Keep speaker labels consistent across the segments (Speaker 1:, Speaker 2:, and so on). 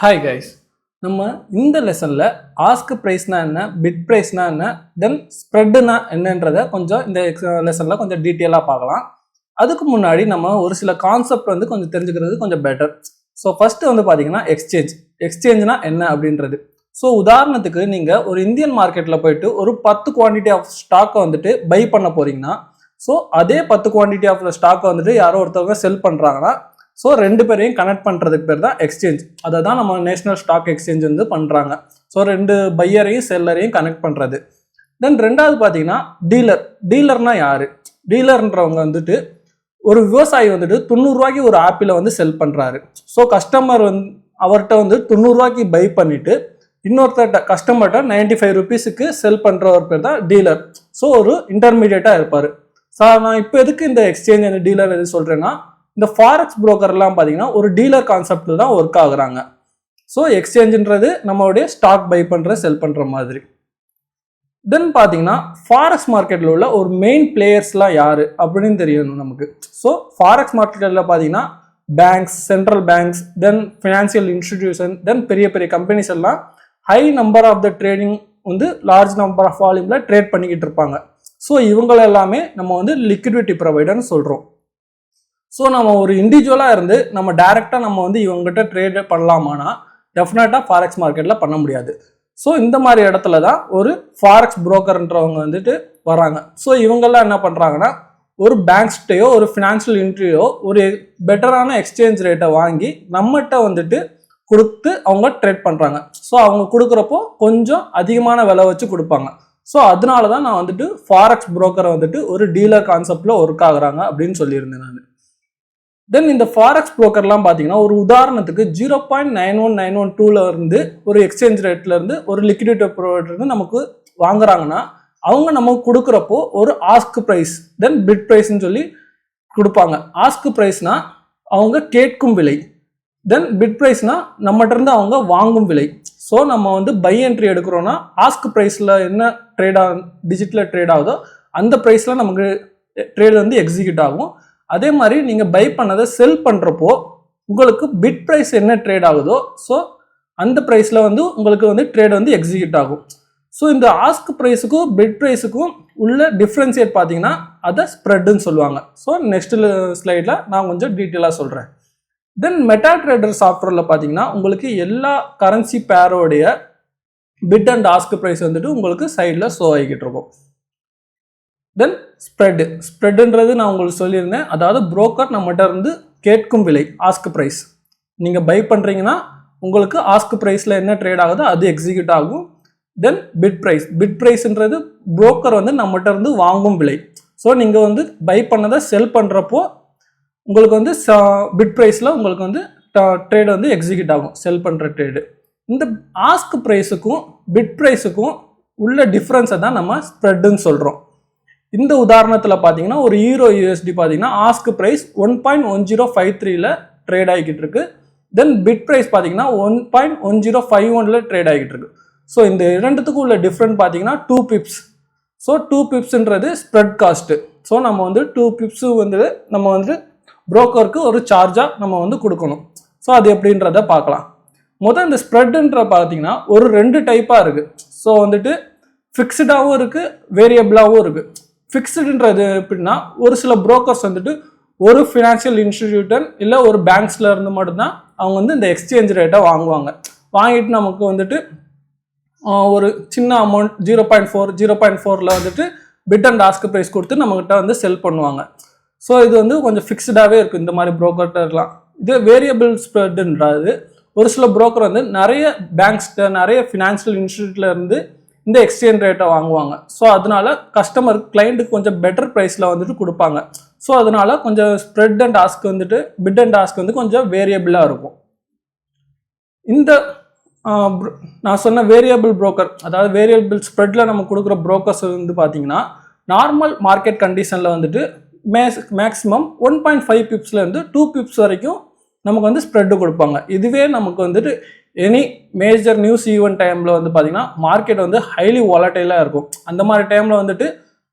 Speaker 1: Hi guys நம்ம இந்த லெசனில் ஆஸ்க் ப்ரைஸ்னா என்ன பிட் ப்ரைஸ்னா என்ன தென் ஸ்ப்ரெட்டுனா என்னன்றதை கொஞ்சம் இந்த லெசனில் கொஞ்சம் டீட்டெயிலாக பார்க்கலாம். அதுக்கு முன்னாடி நம்ம ஒரு சில கான்செப்ட் வந்து கொஞ்சம் தெரிஞ்சுக்கிறது கொஞ்சம் பெட்டர் ஸோ ஃபஸ்ட்டு வந்து பார்த்தீங்கன்னா எக்ஸ்சேஞ்ச் எக்ஸ்சேஞ்ச்னா என்ன அப்படின்றது. ஸோ உதாரணத்துக்கு நீங்கள் ஒரு இந்தியன் மார்க்கெட்டில் போயிட்டு ஒரு பத்து குவான்டிட்டி ஆஃப் ஸ்டாக்கை வந்துட்டு பை பண்ண போறீங்கன்னா ஸோ அதே பத்து குவான்டிட்டி ஆஃப் ஸ்டாக்கை வந்துட்டு யாரோ ஒருத்தவங்க செல் பண்ணுறாங்கன்னா ஸோ ரெண்டு பேரையும் கனெக்ட் பண்ணுறதுக்கு பேர் தான் எக்ஸ்சேஞ்ச் அதை தான் நம்ம நேஷனல் ஸ்டாக் எக்ஸ்சேஞ்ச் வந்து பண்ணுறாங்க ஸோ ரெண்டு பையரையும் செல்லரையும் கனெக்ட் பண்ணுறது தென் ரெண்டாவது பார்த்தீங்கன்னா டீலர் டீலர்னா யார்? டீலர்ன்றவங்க வந்துட்டு ஒரு விவசாயி வந்துட்டு தொண்ணூறுரூவாய்க்கு ஒரு ஆப்பிளை வந்து செல் பண்ணுறாரு ஸோ கஸ்டமர் வந்து அவர்கிட்ட வந்து தொண்ணூறுரூவாய்க்கு பை பண்ணிவிட்டு இன்னொருத்தர்கிட்ட கஸ்டமர்கிட்ட நைன்டி ஃபைவ் ருபீஸுக்கு செல் பண்ணுறவர் பேர் தான் டீலர் ஸோ ஒரு இன்டர்மீடியட்டாக இருப்பார். சார் நான் இப்போ எதுக்கு இந்த எக்ஸ்சேஞ்ச் அந்த டீலர் எது சொல்கிறேன்னா இந்த ஃபாரெக்ஸ் புரோக்கர்லாம் பார்த்தீங்கன்னா ஒரு டீலர் கான்செப்டில் தான் ஒர்க் ஆகுறாங்க. ஸோ எக்ஸ்சேஞ்சுன்றது நம்மளுடைய ஸ்டாக் பை பண்ணுற செல் பண்ணுற மாதிரி. தென் பார்த்தீங்கன்னா ஃபாரெக்ஸ் மார்க்கெட்டில் உள்ள ஒரு மெயின் பிளேயர்ஸ்லாம் யார் அப்படின்னு தெரியணும் நமக்கு. ஸோ ஃபாரெக்ஸ் மார்க்கெட்டில் பார்த்தீங்கன்னா banks central banks then financial institution then பெரிய பெரிய கம்பெனிஸ் எல்லாம் high number of the trading வந்து லார்ஜ் நம்பர் ஆஃப் வால்யூமில் ட்ரேட் பண்ணிக்கிட்டு இருப்பாங்க. ஸோ இவங்கள எல்லாமே நம்ம வந்து லிக்விடிட்டி ப்ரொவைடர்னு சொல்கிறோம் ஸோ நம்ம ஒரு இண்டிவிஜுவலாக இருந்து நம்ம டைரெக்டாக நம்ம வந்து இவங்ககிட்ட ட்ரேட் பண்ணலாமானா டெஃபினட்டாக ஃபாரெக்ஸ் மார்க்கெட்டில் பண்ண முடியாது. ஸோ இந்த மாதிரி இடத்துல தான் ஒரு ஃபாரெக்ஸ் புரோக்கர்ன்றவங்க வந்துட்டு வராங்க. ஸோ இவங்கெல்லாம் என்ன பண்ணுறாங்கன்னா ஒரு பேங்க்ஸ்கிட்டையோ ஒரு ஃபினான்ஷியல் இன்ட்ரியோ ஒரு பெட்டரான எக்ஸ்சேஞ்ச் ரேட்டை வாங்கி நம்மகிட்ட வந்துட்டு கொடுத்து அவங்க ட்ரேட் பண்ணுறாங்க ஸோ அவங்க கொடுக்குறப்போ கொஞ்சம் அதிகமான விலை வச்சு கொடுப்பாங்க. ஸோ அதனால தான் நான் வந்துட்டு ஃபாரெக்ஸ் புரோக்கரை வந்துட்டு ஒரு டீலர் கான்செப்டில் ஒர்க் ஆகுறாங்க அப்படின்னு சொல்லியிருந்தேன் நான். தென் இந்த ஃபாரெக்ஸ் ப்ரோக்கர்லாம் பார்த்தீங்கன்னா ஒரு உதாரணத்துக்கு zero point nine one nine one டூவில் இருந்து ஒரு எக்ஸ்சேஞ்ச் ரேட்லேருந்து ஒரு லிக்விடிட்டி ப்ரொவைட்ருந்து நமக்கு வாங்குறாங்கன்னா அவங்க நமக்கு கொடுக்குறப்போ ஒரு ஆஸ்க் ப்ரைஸ் தென் பிட் ப்ரைஸ்னு சொல்லி கொடுப்பாங்க. ஆஸ்க் ப்ரைஸ்னா அவங்க கேட்கும் விலை தென் பிட் ப்ரைஸ்னா நம்மகிட்டருந்து அவங்க வாங்கும் விலை. ஸோ நம்ம வந்து பை என்ட்ரி எடுக்கிறோன்னா ஆஸ்க் ப்ரைஸில் என்ன ட்ரேட் ஆ டிஜிட்டில் ட்ரேட் ஆகுதோ அந்த ப்ரைஸில் நமக்கு ட்ரேட் வந்து எக்ஸிக்யூட் ஆகும். அதே மாதிரி நீங்கள் பை பண்ணதை செல் பண்ணுறப்போ உங்களுக்கு பிட் ப்ரைஸ் என்ன ட்ரேட் ஆகுதோ ஸோ அந்த ப்ரைஸில் வந்து உங்களுக்கு வந்து ட்ரேட் வந்து எக்ஸிக்யூட் ஆகும். ஸோ இந்த ஆஸ்க் ப்ரைஸுக்கும் பிட் ப்ரைஸுக்கும் உள்ள டிஃப்ரென்சியேட் பார்த்தீங்கன்னா அதை ஸ்ப்ரெட்டுன்னு சொல்லுவாங்க. ஸோ நெக்ஸ்ட் ஸ்லைடில் நான் கொஞ்சம் டீட்டெயிலாக சொல்கிறேன் தென் மெட்டா ட்ரேடர் சாஃப்ட்வேரில் பார்த்தீங்கன்னா உங்களுக்கு எல்லா கரன்சி பேரோடைய பிட் அண்ட் ஆஸ்க் ப்ரைஸ் வந்துட்டு உங்களுக்கு சைடில் ஷோ ஆகிக்கிட்டு இருக்கும். தென் ஸ்ப்ரெட்டு ஸ்ப்ரெட்டுன்றது நான் உங்களுக்கு சொல்லியிருந்தேன். அதாவது புரோக்கர் நம்மகிட்ட இருந்து கேட்கும் விலை ஆஸ்க் ப்ரைஸ் நீங்கள் பை பண்ணுறீங்கன்னா உங்களுக்கு ஆஸ்க் ப்ரைஸில் என்ன ட்ரேட் ஆகுதோ அது எக்ஸிக்யூட் ஆகும். தென் பிட் ப்ரைஸ் பிட் ப்ரைஸ்ன்றது புரோக்கர் வந்து நம்மகிட்ட இருந்து வாங்கும் விலை. ஸோ நீங்கள் வந்து பை பண்ணதை செல் பண்ணுறப்போ உங்களுக்கு வந்து பிட் ப்ரைஸில் உங்களுக்கு வந்து ட்ரேட் வந்து எக்ஸிக்யூட் ஆகும். செல் பண்ணுற ட்ரேடு இந்த ஆஸ்க் ப்ரைஸுக்கும் பிட் ப்ரைஸுக்கும் உள்ள டிஃப்ரென்ஸை தான் நம்ம ஸ்ப்ரெட்டுன்னு சொல்கிறோம் இந்த உதாரணத்தில் பார்த்தீங்கன்னா ஒரு ஈரோ யூஎஸ்டி பார்த்தீங்கன்னா ask price one point one zero five த்ரீல ட்ரேட் ஆகிக்கிட்டு இருக்கு. தென் பிட் ப்ரைஸ் பார்த்தீங்கன்னா one point one zero five ஒன்ல ட்ரேட் ஆகிக்கிட்டு இருக்கு. ஸோ இந்த இரண்டுத்துக்கும் உள்ள டிஃப்ரெண்ட் பார்த்தீங்கன்னா டூ பிப்ஸ் ஸோ டூ பிப்ஸ்ன்றது ஸ்ப்ரெட் காஸ்ட்டு ஸோ நம்ம வந்து டூ பிப்ஸு வந்து நம்ம வந்து புரோக்கருக்கு ஒரு சார்ஜாக நம்ம வந்து கொடுக்கணும். ஸோ அது எப்படின்றத பார்க்கலாம். மொதல் இந்த ஸ்ப்ரெட்டுன்ற பார்த்தீங்கன்னா ஒரு ரெண்டு டைப்பாக இருக்குது ஸோ வந்துட்டு ஃபிக்ஸ்டாகவும் இருக்குது வேரியபிளாகவும் இருக்குது ஃபிக்ஸ்டுன்றது எப்படின்னா ஒரு சில புரோக்கர்ஸ் வந்துட்டு ஒரு ஃபினான்ஷியல் இன்ஸ்டிடியூட்டன் இல்லை ஒரு பேங்க்ஸில் இருந்து மட்டும்தான் அவங்க வந்து இந்த எக்ஸ்சேஞ்ச் ரேட்டை வாங்குவாங்க. வாங்கிட்டு நமக்கு வந்துட்டு ஒரு சின்ன amount zero point four zero point ஃபோரில் வந்துட்டு பிட் அண்ட் ஆஸ்க் ப்ரைஸ் கொடுத்து நம்மக்கிட்ட வந்து செல் பண்ணுவாங்க. ஸோ இது வந்து கொஞ்சம் ஃபிக்ஸ்டாகவே இருக்கும் இந்த மாதிரி புரோக்கர்லாம் இது வேரியபிள் ஸ்ப்ரெட்ன்றது ஒரு சில புரோக்கர் வந்து நிறைய பேங்க்ஸ்கிட்ட நிறைய ஃபினான்ஷியல் இன்ஸ்டியூட்டில் இருந்து இந்த எக்ஸ்சேஞ்ச் ரேட்டை வாங்குவாங்க. ஸோ அதனால கஸ்டமர் கிளைண்ட்டுக்கு கொஞ்சம் பெட்டர் ப்ரைஸில் வந்துட்டு கொடுப்பாங்க. ஸோ அதனால கொஞ்சம் ஸ்ப்ரெட் அண்ட் ஆஸ்க் வந்துட்டு பிட் அண்ட் ஆஸ்க் வந்து கொஞ்சம் வேரியபிளாக இருக்கும். இந்த நான் சொன்ன வேரியபிள் புரோக்கர் அதாவது வேரியபிள் ஸ்ப்ரெட்டில் நம்ம கொடுக்குற புரோக்கர்ஸ் வந்து பார்த்தீங்கன்னா நார்மல் மார்க்கெட் கண்டிஷனில் வந்துட்டு மேஸ் மேக்ஸிமம் ஒன் பாயிண்ட் ஃபைவ் பிப்ஸ்லேருந்து டூ பிப்ஸ் வரைக்கும் நமக்கு வந்து ஸ்ப்ரெட்டு கொடுப்பாங்க. இதுவே நமக்கு வந்துட்டு எனி மேஜர் நியூஸ் ஈவெண்ட் டைமில் வந்து பார்த்தீங்கன்னா மார்க்கெட் வந்து ஹைலி வாலட்டைலாக இருக்கும். அந்த மாதிரி டைமில் வந்துட்டு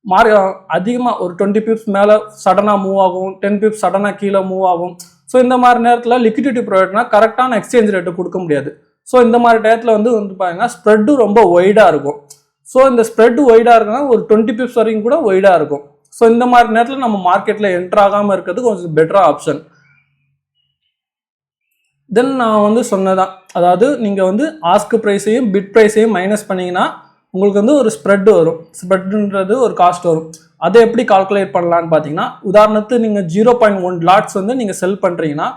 Speaker 1: மார்க் அதிகமாக ஒரு டுவெண்ட்டி பிப்ஸ் மேலே சடனாக மூவ் ஆகும் டென் பிப்ஸ் சடனாக கீழே மூவ் ஆகும். ஸோ இந்த மாதிரி நேரத்தில் லிக்விடிட்டி ப்ரொவைட்னா கரெக்டான எக்ஸ்சேஞ்ச் ரேட்டு கொடுக்க முடியாது. ஸோ இந்த மாதிரி டயத்தில் வந்து வந்து பார்த்தீங்கன்னா ஸ்ப்ரெட்டு ரொம்ப ஒய்டாக இருக்கும். ஸோ இந்த ஸ்ப்ரெட் ஒய்டாக இருக்குன்னா ஒரு டுவெண்ட்டி பிப்ஸ் வரைக்கும் கூட ஒய்டாக இருக்கும். ஸோ இந்த மாதிரி நேரத்தில் நம்ம மார்க்கெட்டில் என்ட்ரு ஆகாமல் இருக்கிறது கொஞ்சம் பெட்டராக ஆப்ஷன் தென் நான் வந்து சொன்னதான் அதாவது நீங்கள் வந்து ஆஸ்க் ப்ரைஸையும் பிட் ப்ரைஸையும் மைனஸ் பண்ணீங்கன்னா உங்களுக்கு வந்து ஒரு ஸ்ப்ரெட் வரும். ஸ்ப்ரெட்ன்றது ஒரு காஸ்ட் வரும். அதை எப்படி கால்குலேட் பண்ணலான்னு பார்த்தீங்கன்னா உதாரணத்துக்கு நீங்கள் ஜீரோ பாயிண்ட் ஒன் லாட்ஸ் வந்து நீங்கள் செல் பண்ணுறீங்கன்னா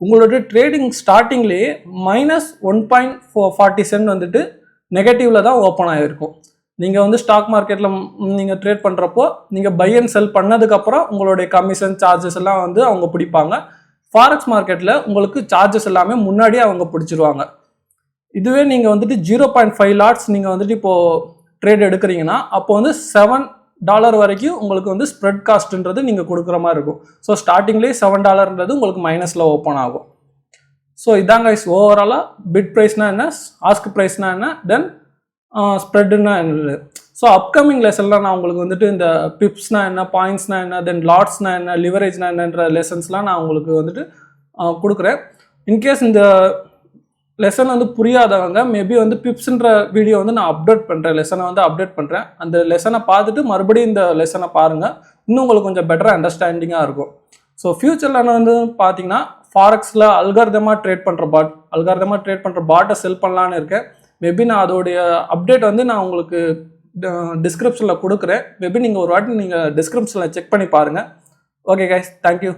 Speaker 1: உங்களோட ட்ரேடிங் ஸ்டார்டிங்லேயே minus one point four forty cent வந்துட்டு நெகட்டிவில் தான் ஓப்பன் ஆகிருக்கும் நீங்கள் வந்து ஸ்டாக் மார்க்கெட்டில் நீங்கள் ட்ரேட் பண்ணுறப்போ நீங்கள் பை அண்ட் செல் பண்ணதுக்கப்புறம் உங்களுடைய கமிஷன் சார்ஜஸ் எல்லாம் வந்து அவங்க பிடிப்பாங்க. ஃபாரெக்ஸ் மார்க்கெட்டில் உங்களுக்கு சார்ஜஸ் எல்லாமே முன்னாடியே அவங்க பிடிச்சிருவாங்க. இதுவே நீங்கள் வந்துட்டு ஜீரோ பாயிண்ட் ஃபைவ் லாட்ஸ் நீங்கள் வந்துட்டு இப்போது ட்ரேட் எடுக்கிறீங்கன்னா அப்போ வந்து செவன் டாலர் வரைக்கும் உங்களுக்கு வந்து ஸ்ப்ரெட் காஸ்ட்ன்றது நீங்கள் கொடுக்குற மாதிரி இருக்கும். ஸோ ஸ்டார்டிங்லேயே செவன் டாலர்ன்றது உங்களுக்கு மைனஸில் ஓப்பன் ஆகும். ஸோ இதாங்க இஸ் ஓவராலாக பிட் ப்ரைஸ்னால் என்ன ஆஸ்க் ப்ரைஸ்னால் என்ன தென் ஸ்ப்ரெட்டுன்னா என்னது? ஸோ அப்கமிங் லெசனில் நான் உங்களுக்கு வந்துட்டு இந்த பிப்ஸ்னா என்ன பாயிண்ட்ஸ்னா என்ன தென் லாட்ஸ்னா என்ன லிவரேஜ்னா என்னன்ற லெசன்ஸ்லாம் நான் உங்களுக்கு வந்துட்டு கொடுக்குறேன். இன்கேஸ் இந்த லெசன் வந்து புரியாதவங்க மேபி வந்து பிப்ஸ்ன்ற வீடியோ வந்து நான் அப்டேட் பண்ணுறேன் லெசனை வந்து அப்டேட் பண்ணுறேன் அந்த லெசனை பார்த்துட்டு மறுபடியும் இந்த லெசனை பாருங்கள் இன்னும் உங்களுக்கு கொஞ்சம் பெட்டராக அண்டர்ஸ்டாண்டிங்காக இருக்கும். ஸோ ஃப்யூச்சரில் வந்து பார்த்தீங்கன்னா ஃபாரெக்ஸில் அல்கார்தமாக ட்ரேட் பண்ணுற பாட் அல்கார்தமாக ட்ரேட் பண்ணுற பாட்டை செல் பண்ணலான்னு இருக்கேன். மேபி நான் அதோடைய அப்டேட் வந்து நான் உங்களுக்கு டிஸ்கிரிப்ஷனில் கொடுக்குறேன். மேபி நீங்கள் ஒரு வாட்டி நீங்கள் டிஸ்கிரிப்ஷனில் செக் பண்ணி பாருங்கள் ஓகே கைஸ் தேங்க்யூ